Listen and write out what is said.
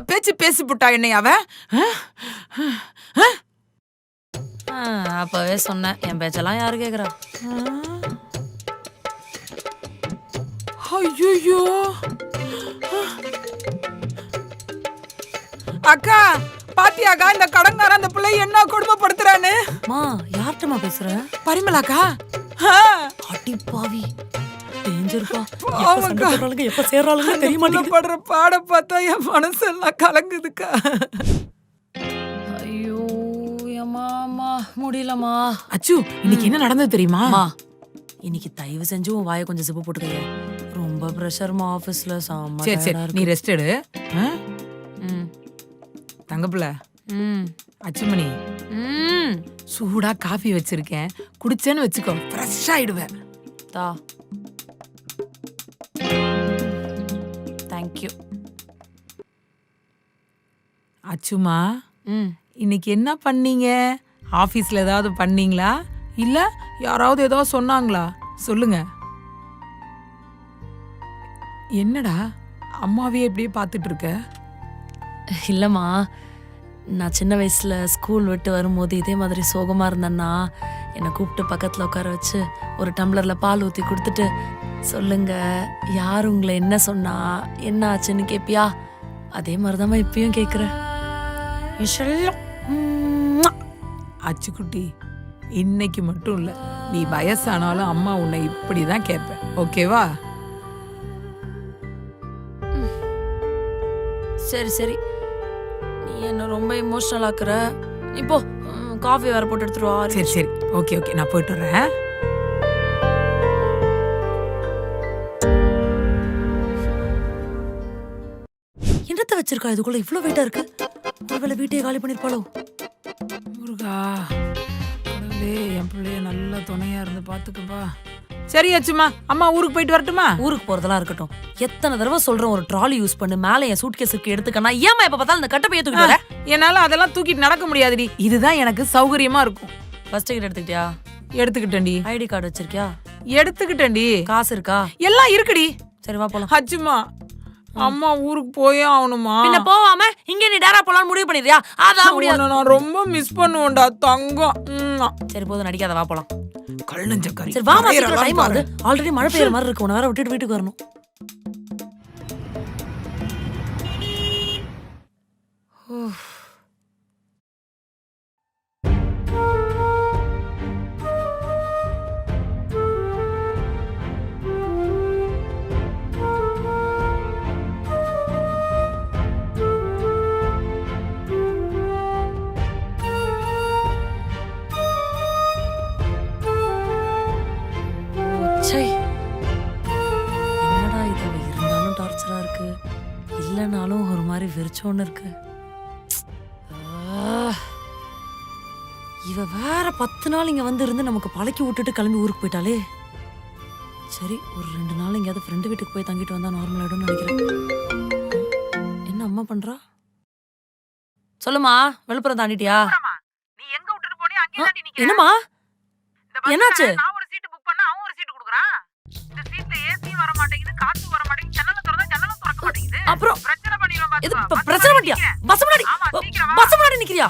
பேச்சு பேசி புட்டா என்னை அவ அப்பவே சொன்னேன். என் பேச்செல்லாம் யாரு கேக்குறா? ஐயோ அக்கா பாத்தியாக்கா இந்த கடங்காரன் அந்த பிள்ளை என்ன கொடுமைப்படுத்துறான்னு? மா யார்கிட்டமா பேசுற? பரிமலாக்கா? அடி பாவி. டேஞ்சர்ப்பா எப்ப பாவம்க்கா. சண்டை போடுறாளுங்க எப்ப சேர்றாளுங்க தெரிய இந்த புள்ள மாட்டேங்குது படுற பாட பார்த்தா என் மனசெல்லாம் கலங்குதுக்கா. ஐயோ ஏமாமா முடியலமா அச்சு இன்னைக்கு என்ன நடந்தது தெரியுமா? அம்மா இன்னைக்கு தயவு செஞ்சு உன் வாயை கொஞ்சம் சிப்பு போட்டுக்கைய. ரொம்ப ப்ரெஷர்மா ஆபீஸ்ல செம்ம சரி நீ. ரெஸ்ட் எடு. ஆ? ம். தங்கப்புல. ம். அச்சுமணி. ம். சூடா காஃபி வச்சிருக்கேன். குடிச்சேன்னு வச்சுக்கோ ஃப்ரெஷ் ஆயிடுவேன். தா. தேங்க்யூ அச்சுமா ம். இன்னைக்கு என்ன பண்ணீங்க? ஆபீஸ்ல ஏதாவது பண்ணீங்களா? இல்ல யாராவது ஏதாவது சொன்னாங்களா? சொல்லுங்க. என்னடா அம்மாவையே இப்படியே பார்த்துட்டு இருக்க இல்லைம்மா நான் சின்ன வயசுல ஸ்கூல் விட்டு வரும்போது இதே மாதிரி சோகமா இருந்தேன்னா என்னை கூப்பிட்டு பக்கத்துல உட்கார வச்சு ஒரு டம்ளர்ல பால் ஊத்தி கொடுத்துட்டு சொல்லுங்க யார் உங்களை என்ன சொன்னா என்ன ஆச்சுன்னு கேப்பியா? அதே மாதிரிதாம்மா இப்பயும். உம்முவா. அச்சுக்குட்டி இன்னைக்கு மட்டும் இல்ல நீ வயசானாலும் அம்மா உன்னை இப்படிதான் கேட்பேன் ஓகேவா? சரி சரி. நீ என்ன ரொம்ப இமோஷனல் ஆக்குற? நீ போ. காஃபி வேற போட்டு எடுத்துட்டு வா சரி சரி. ஓகே ஓகே நான் போயிட்டு வரேன். என்னத்த வச்சிருக்கா? இதுக்குள்ள இவ்ளோ வெயிட்டா இருக்கு. ஒருவேளை வீட்டையே காலி பண்ணிருப்பாளோ முருகா கடவுளே என் பிள்ளைய நல்ல துணையா இருந்து பாத்துக்கப்பா. சரி அச்சுமா அம்மா ஊருக்கு போயிட்டு வரட்டுமா? ஊருக்கு போறதெல்லாம் இருக்கட்டும். எத்தனை தடவை சொல்றேன் ஒரு ட்ராலி யூஸ் பண்ணு மேல என் சூட்கேஸுக்கு எடுத்துக்கனா ஏமா எப்ப பார்த்தாலும் இந்த கட்டப்பைய தூக்கிட்டு வர? என்னால அதெல்லாம் தூக்கிட்டு நடக்க முடியாதுடி. இதுதான் எனக்கு சௌகரியமா இருக்கும். ஃபர்ஸ்ட் டிக்கெட் எடுத்துக்கிட்டியா? எடுத்துக்கிட்டேன்டி. ஐடி கார்டு வச்சிருக்கியா? எடுத்துக்கிட்டேன்டி. காசு இருக்கா? எல்லாம் இருக்குடி. சரி வா போலாம். அச்சுமா அம்மா ஊருக்கு போயே ஆகணுமா? பின்ன போவாம இங்க நீ டேரா போலாம்னு முடிவு பண்ணிடுறியா? அதான் முடியாது. நான் ரொம்ப மிஸ் பண்ணுவேன்டா தங்கம். சரி போதும் நடிக்காத வா போலாம். கல் நெஞ்சக்காரி சரி வா டைம் ஆகுது. ஆல்ரெடி மழை பெய்யுற மாதிரி இருக்கு. உன வேற விட்டுட்டு வீட்டுக்கு வரணும். இல்லைனாலும் ஒரு மாதிரி வெறிச்சோன்னு இருக்கு. ஆ. இவ வேற பத்து நாள் இங்க வந்து இருந்து நமக்கு பழக்கி விட்டுட்டு கிளம்பி ஊருக்கு போயிட்டாலே சரி ஒரு ரெண்டு நாள் எங்கேயாவது ஃப்ரெண்டு வீட்டுக்கு போய் தங்கிட்டு வந்தா நார்மல் ஆயிடும்னு நினைக்கிறேன். என்ன அம்மா பண்றா? சொல்லுமா விழுப்புரம் தாண்டிட்டியா. என்னம்மா? என்னாச்சு? அப்புறம் பிரச்சனை. இப்ப பஸ் முன்னாடி. பஸ் முன்னாடி நிக்கிறியா